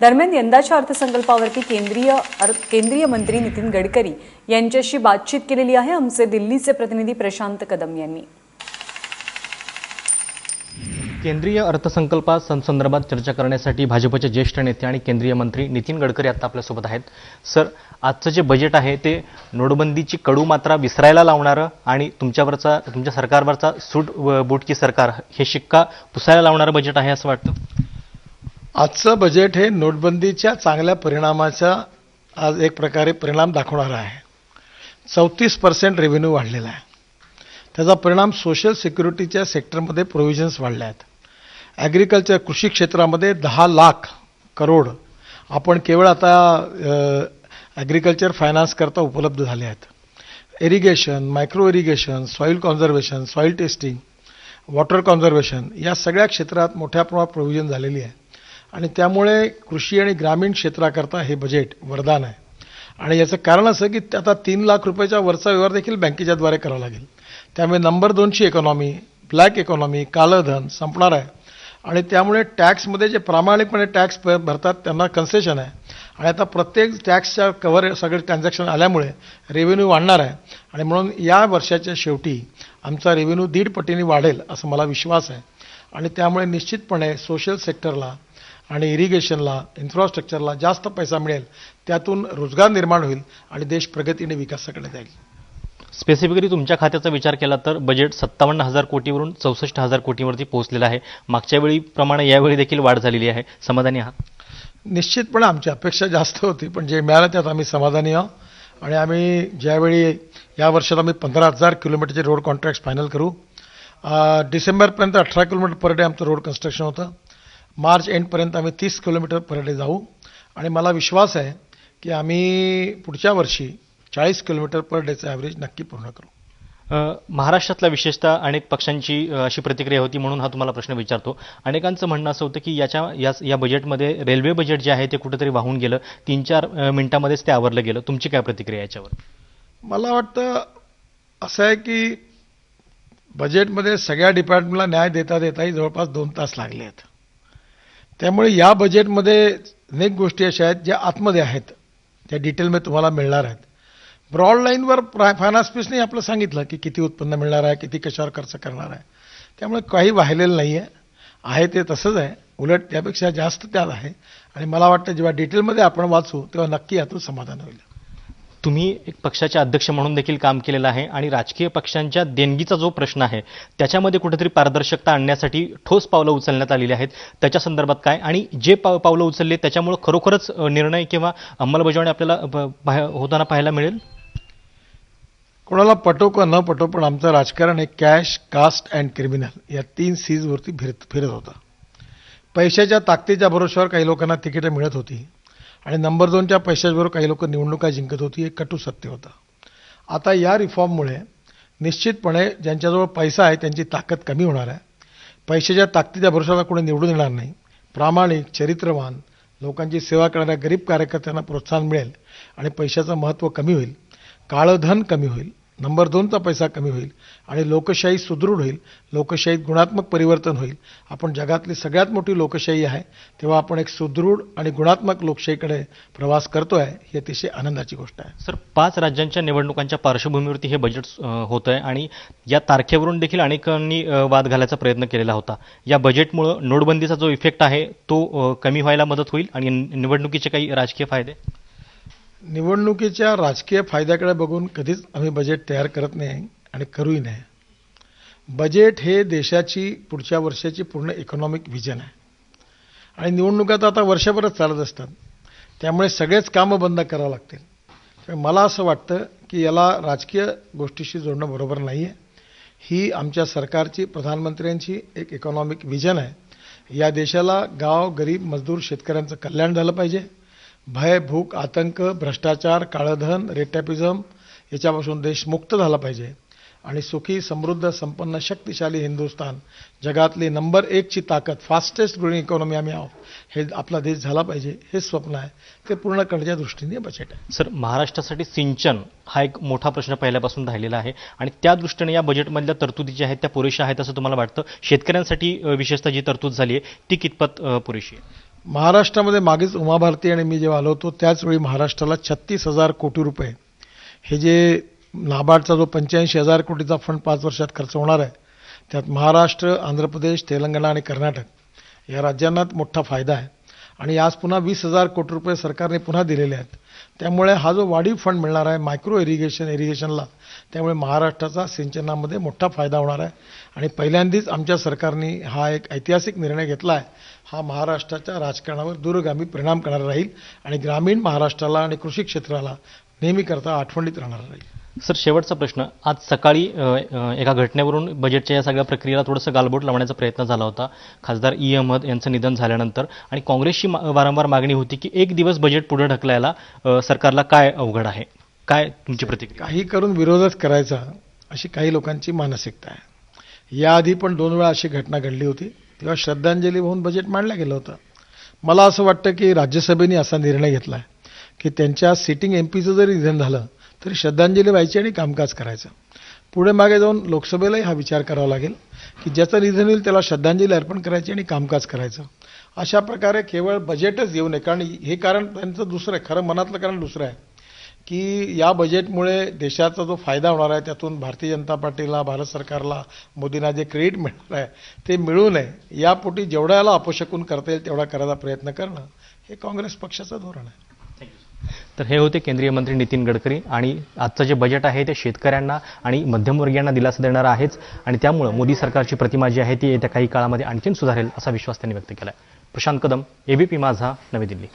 दरम्यान यंदाच्या अर्थसंकल्पावरती केंद्रीय केंद्रीय मंत्री नितीन गडकरी यांच्याशी बातचीत केलेली आहे. आमचे दिल्लीचे प्रतिनिधी प्रशांत कदम यांनी. केंद्रीय अर्थसंकल्पा सं- संदर्भात चर्चा करण्यासाठी भाजपचे ज्येष्ठ नेते आणि केंद्रीय मंत्री नितीन गडकरी आता आपल्यासोबत आहेत. सर आजचं जे बजेट आहे ते नोटबंदीची कडू मात्रा विसरायला लावणारं आणि तुमच्यावरचा तुमच्या सरकारवरचा सूट व सरकार हे शिक्का पुसायला लावणारं बजेट आहे असं वाटतं? आजचं बजेट हे नोटबंदीच्या चांगल्या परिणामाचा आज एक प्रकारे परिणाम दाखवणारा आहे. चौतीस पर्सेंट रेव्हेन्यू वाढलेला आहे. त्याचा परिणाम सोशल सिक्युरिटीच्या सेक्टरमध्ये प्रोव्हिजन्स वाढल्या आहेत. ॲग्रिकल्चर कृषी क्षेत्रामध्ये दहा लाख करोड आपण केवळ आता ॲग्रिकल्चर फायनान्सकरता उपलब्ध झाले आहेत. Irrigation micro irrigation soil conservation soil testing water conservation या सगळ्या क्षेत्रात मोठ्या प्रमाणात प्रोव्हिजन झालेली आहे. आणि त्यामुळे कृषी आणि ग्रामीण क्षेत्राकरता हे बजेट वरदान आहे. आणि याचं कारण असं की आता तीन लाख रुपयाच्या वरचा व्यवहार देखील बँकेच्याद्वारे करावा लागेल. त्यामुळे नंबर दोनची इकॉनॉमी ब्लॅक इकॉनॉमी कालंधन संपणार आहे. आणि त्यामुळे टॅक्समध्ये जे प्रामाणिकपणे टॅक्स भरतात त्यांना कन्सेशन आहे. आणि आता प्रत्येक टॅक्सच्या कव्हर सगळे ट्रान्झॅक्शन आल्यामुळे रेव्हेन्यू वाढणार आहे. आणि म्हणून या वर्षाच्या शेवटी आमचा रेव्हेन्यू दीड पटीने वाढेल असं मला विश्वास आहे. आणि त्यामुळे निश्चितपणे सोशल सेक्टरला आणि इरिगेशनला इन्फ्रास्ट्रक्चरला जास्त पैसा मिळेल त्यातून रोजगार निर्माण होईल आणि देश प्रगतीने विकासाकडे जाईल. स्पेसिफिकली तुमच्या खात्याचा विचार केला तर बजेट सत्तावन्न हजार कोटीवरून चौसष्ट हजार कोटीवरती पोहोचलेलं आहे. मागच्या वेळीप्रमाणे यावेळी देखील वाढ झालेली आहे. समाधानी आहात? निश्चितपणे आमची अपेक्षा जास्त होती पण जे मिळालं त्यात आम्ही समाधानी आहोत. आणि आम्ही ज्यावेळी या वर्षात आम्ही पंधरा हजार किलोमीटरचे रोड कॉन्ट्रॅक्ट फायनल करू डिसेंबरपर्यंत अठरा किलोमीटर पर डे आमचं रोड कन्स्ट्रक्शन होतं. मार्च एंडपर्यंत आम्ही तीस किलोमीटर पर डे जाऊ. आणि मला विश्वास आहे की आम्ही पुढच्या वर्षी चाळीस किलोमीटर पर डेचं ॲव्हरेज नक्की पूर्ण करू. महाराष्ट्रातल्या विशेषतः अनेक पक्षांची अशी प्रतिक्रिया होती म्हणून हा तुम्हाला प्रश्न विचारतो. अनेकांचं म्हणणं असं होतं की याच्या या या बजेटमध्ये रेल्वे बजेट जे आहे ते कुठेतरी वाहून गेलं. तीन चार मिनिटामध्येच ते आवरलं गेलं. तुमची काय प्रतिक्रिया याच्यावर? मला वाटतं असं आहे की बजेटमध्ये सगळ्या डिपार्टमेंटला न्याय देता देताही जवळपास दोन तास लागले आहेत. त्यामुळे या बजेटमध्ये अनेक गोष्टी अशा आहेत ज्या आतमध्ये आहेत. त्या डिटेलमध्ये तुम्हाला मिळणार आहेत. ब्रॉड लाईनवर फायनान्स पीसने आपलं सांगितलं की किती उत्पन्न मिळणार आहे किती कशावर खर्च करणार आहे. त्यामुळे काही वाहिलेलं नाही आहे आहे ते तसंच आहे. उलट त्यापेक्षा जास्त त्यात आहे. आणि मला वाटतं जेव्हा डिटेलमध्ये आपण वाचू तेव्हा नक्की यातून समाधान होईल. तुम्ही एक पक्षाचे अध्यक्ष म्हणून देखील काम केलेलं आहे आणि राजकीय पक्षांच्या देणगीचा जो प्रश्न आहे त्याच्यामध्ये कुठेतरी पारदर्शकता आणण्यासाठी ठोस पावलं उचलण्यात आलेली आहेत. त्याच्या संदर्भात काय? आणि जे पाव पावलं उचलले त्याच्यामुळं खरोखरच निर्णय किंवा अंमलबजावणी आपल्याला होताना पाहायला मिळेल? कोणाला पटो का न पटो पण आमचं राजकारण हे कॅश कास्ट अँड क्रिमिनल या तीन सीजवरती फिरत फिरत होता. पैशाच्या ताकदीच्या भरोश्यावर काही लोकांना तिकीटं मिळत होती. आणि नंबर दोनच्या पैशाबरोबर काही लोक निवडणुका जिंकत होती हे कटू सत्य होतं. आता या रिफॉर्ममुळे निश्चितपणे ज्यांच्याजवळ पैसा आहे त्यांची ताकद कमी होणार आहे. पैशाच्या ताकदीच्या भरोशाला कोणी निवडून येणार नाही. प्रामाणिक चरित्रवान लोकांची सेवा करणाऱ्या गरीब कार्यकर्त्यांना प्रोत्साहन मिळेल आणि पैशाचं महत्त्व कमी होईल. काळं धन कमी होईल. नंबर दोनचा पैसा कमी होईल आणि लोकशाही सुदृढ होईल लोकशाहीत गुणात्मक परिवर्तन होईल. आपण जगातली सगळ्यात मोठी लोकशाही आहे तेव्हा आपण एक सुदृढ आणि गुणात्मक लोकशाहीकडे प्रवास करतो आहे ही अतिशय आनंदाची गोष्ट आहे. सर पाच राज्यांच्या निवडणुकांच्या पार्श्वभूमीवरती हे बजेट होत आहे आणि या तारखेवरून देखील अनेकांनी वाद घालायचा प्रयत्न केलेला होता. या बजेटमुळं नोटबंदीचा जो इफेक्ट आहे तो कमी व्हायला मदत होईल आणि निवडणुकीचे काही राजकीय फायदे? निवडणुकीच्या राजकीय फायद्याकडे बघून कधीच आम्ही बजेट तयार करत नाही आणि करूही नाही. बजेट हे देशाची पुढच्या वर्षाची पूर्ण इकॉनॉमिक व्हिजन आहे. आणि निवडणुका तर आता वर्षभरच चालत असतात. त्यामुळे सगळेच कामं बंद करावं लागतील. त्यामुळे मला असं वाटतं की याला राजकीय गोष्टीशी जोडणं बरोबर नाही आहे ही आमच्या सरकारची प्रधानमंत्र्यांची एक इकॉनॉमिक व्हिजन आहे. या देशाला गाव गरीब मजदूर शेतकऱ्यांचं कल्याण झालं पाहिजे. भय भूक आतंक भ्रष्टाचार काळधन रेटॅपिझम याच्यापासून देश मुक्त झाला पाहिजे. आणि सुखी समृद्ध संपन्न शक्तिशाली हिंदुस्थान जगातली नंबर एकची ताकद फास्टेस्ट ग्रोईंग इकॉनॉमी आम्ही आहोत हे आपला देश झाला पाहिजे हे स्वप्न आहे. ते पूर्ण करण्याच्या दृष्टीने बजेट आहे. सर महाराष्ट्रासाठी सिंचन हा एक मोठा प्रश्न पहिल्यापासून राहिलेला आहे. आणि त्या दृष्टीने या बजेटमधल्या तरतुदी ज्या आहेत त्या पुरेशा आहेत असं तुम्हाला वाटतं? शेतकऱ्यांसाठी विशेषतः जी तरतूद झाली आहे ती कितपत पुरेशी आहे? महाराष्ट्रामध्ये मागेच उमा भारती आणि मी जेव्हा आलो होतो त्याचवेळी महाराष्ट्राला छत्तीस हजार कोटी रुपये. हे जे नाबार्डचा जो पंच्याऐंशी हजार कोटीचा फंड पाच वर्षात खर्च होणार आहे त्यात महाराष्ट्र आंध्र प्रदेश तेलंगणा आणि कर्नाटक या राज्यांनाच मोठा फायदा आहे. आणि आज पुन्हा वीस हजार कोटी रुपये सरकारने पुन्हा दिलेले आहेत. त्यामुळे हा जो वाढीव फंड मिळणार आहे मायक्रो इरिगेशन इरिगेशनला त्यामुळे महाराष्ट्राचा सिंचनामध्ये मोठा फायदा होणार आहे. आणि पहिल्यांदाच आमच्या सरकारने हा एक ऐतिहासिक निर्णय घेतला आहे हा महाराष्ट्राच्या राजकारणावर दूरगामी परिणाम करणारा राहील आणि ग्रामीण महाराष्ट्राला आणि कृषी क्षेत्राला नेहमीकरता आठवणीत राहणार राहील. सर शेवटचा प्रश्न. आज सकाळी एका घटनेवरून बजेटच्या या सगळ्या प्रक्रियेला थोडंसं गालबोट लावण्याचा प्रयत्न झाला होता. खासदार ई. अहमद यांचं निधन झाल्यानंतर. आणि काँग्रेसची वारंवार मागणी होती की एक दिवस बजेट पुढे ढकलायला सरकारला काय अवघड आहे? काय तुमची प्रतिक्रिया? काही करून विरोधच करायचा अशी काही लोकांची मानसिकता आहे. याआधी पण दोन वेळा अशी घटना घडली होती. तेव्हा श्रद्धांजली होऊन बजेट मांडलं गेलं होतं. मला असं वाटतं की राज्यसभेने असा निर्णय घेतला आहे की त्यांच्या सिटिंग एम पीचं जरी निधन झालं तरी श्रद्धांजली व्हायची आणि कामकाज करायचं. पुढे मागे जाऊन लोकसभेलाही हा विचार करावा लागेल की ज्याचं निधन होईल त्याला श्रद्धांजली अर्पण करायची आणि कामकाज करायचं. अशा प्रकारे केवळ बजेटच येऊ नये कारण हे कारण त्यांचं दुसरं आहे खरं मनातलं कारण दुसरं आहे की या बजेटमुळे देशाचा जो फायदा होणार आहे त्यातून भारतीय जनता पार्टीला भारत सरकारला मोदींना जे क्रेडिट मिळणार आहे ते मिळू नये. यापोटी जेवढ्याला अपशकून करता येईल तेवढा करायचा प्रयत्न करणं हे काँग्रेस पक्षाचं धोरण आहे. तर हे होते केंद्रीय मंत्री नितीन गडकरी आणि आजचं जे बजेट आहे ते शेतकऱ्यांना आणि मध्यमवर्गीयांना दिलासा देणारं आहेच. आणि त्यामुळं मोदी सरकारची प्रतिमा जी आहे ती येत्या काही काळामध्ये आणखीन सुधारेल असा विश्वास त्यांनी व्यक्त केला आहे प्रशांत कदम एबीपी माझा नवी दिल्ली.